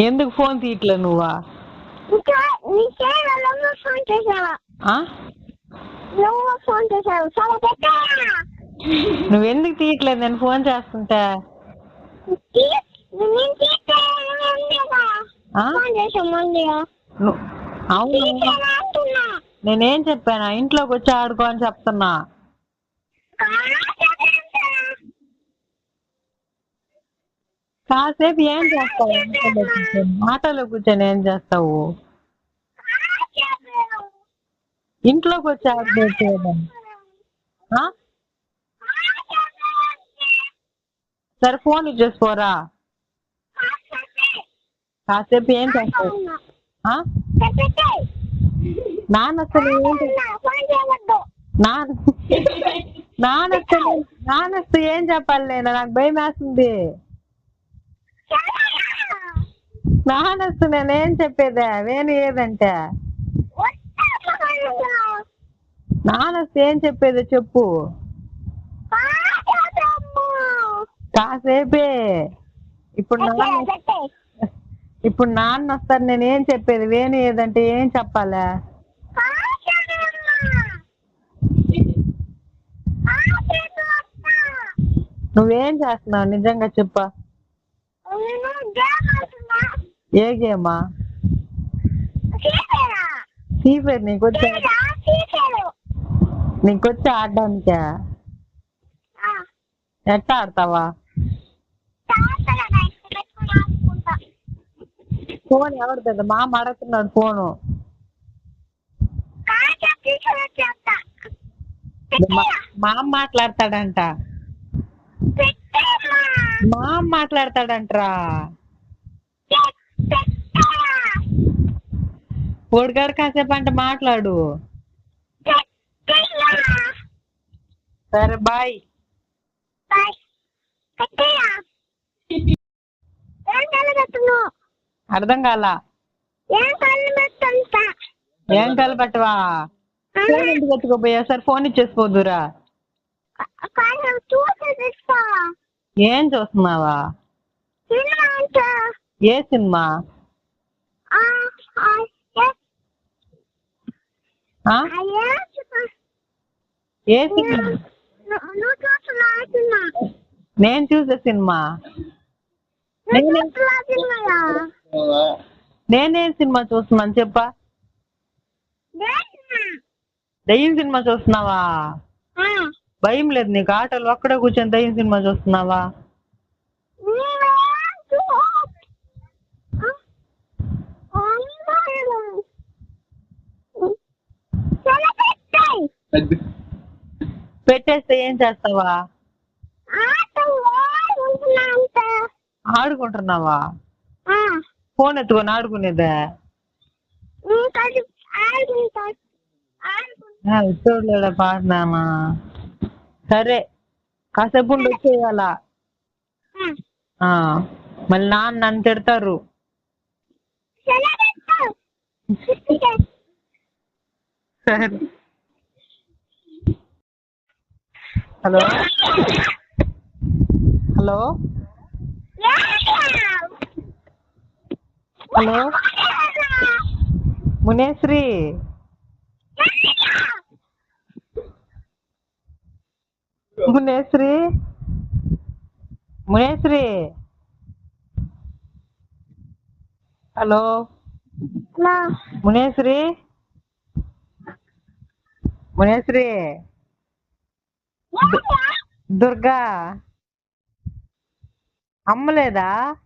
ఎందుకు ఫోన్ తీయట్లే నువ్వా? నువ్వెందుకు తీయట్లేదు? నేను ఫోన్ చేస్తుంటే. అవును. నేనేం చెప్పాను? ఇంట్లోకి వచ్చి ఆడుకో అని చెప్తున్నా. కాసేపు ఏం చేస్తావు? ఆటోలో కూర్చొని? ఏం చేస్తావు? ఇంట్లోకి వచ్చి ఆడుకోవచ్చు సరే ఫోన్ ఇచ్చేసుకోరా. కాసేపు ఏం చేస్తావు? నాన్న అసలు ఏం నాన్న నాన్న నాన్న ఏం చెప్పాలి నేను? నాకు భయం వేస్తుంది నాన్న వస్తే నేనేం చెప్పేదే? వేణు ఏదంటే? నాన్న వస్తే ఏం చెప్పేదే చెప్పు. కాసేపే. ఇప్పుడు నాన్న ఇప్పుడు నాన్న వస్తారు నేను ఏం చెప్పేది? వేణు ఏదంటే ఏం చెప్పాలా? నువ్వేం చేస్తున్నావు? నిజంగా చెప్పా. ఏ గేమా? ఫీఫర్ నీకు వచ్చి? నీకు వచ్చి ఆడడానికా? ఎట్లా ఆడతావా? ఫోన్ ఎవరు పెద్ద మామ అడుగుతున్నాడు ఫోను. మా- మామ మాట్లాడతాడంట. మా మాట్లాడతాడంట్రా. పొడిగాడు కాసేపు అంటే మాట్లాడు. సరే బాయ్. అర్థం కాల? ఏం కళ్ళు ఏం ఫోన్ ఎందుకు పెట్టుకోపోయా సార్ ఫోన్ ఇచ్చేసిపోదురా కానీ ఏం చూస్తున్నావా? ఏ సినిమా? ఏ, సినిమా? నేను చూసే సినిమా. నేనే- సినిమా చూస్తున్నాను చెప్పా? దయ్యం సినిమా చూస్తున్నావా? భయం లేదు నీకు ఆటోలు ఒక్కడే కూర్చొని దయ్యం సినిమా చూస్తున్నావా. పెట్టేస్తే ఏం చేస్తావా? ఆడుకుంటున్నావా? ఫోన్ ఎత్తుకొని ఆడుకునేదా? చూడలేడా పాడినామా? సరే. కాసేపు వచ్చేయాలా. ఆ, మళ్ళీ నాన్న నన్ను తిడతారు. సరే. Hello. Hello. Hello. Muneshri. Muneshri. Muneshri. Hello. నా. మునేశ్రీ. మునేశ్రీ. దుర్గా. అమ్మలేదా లేదు?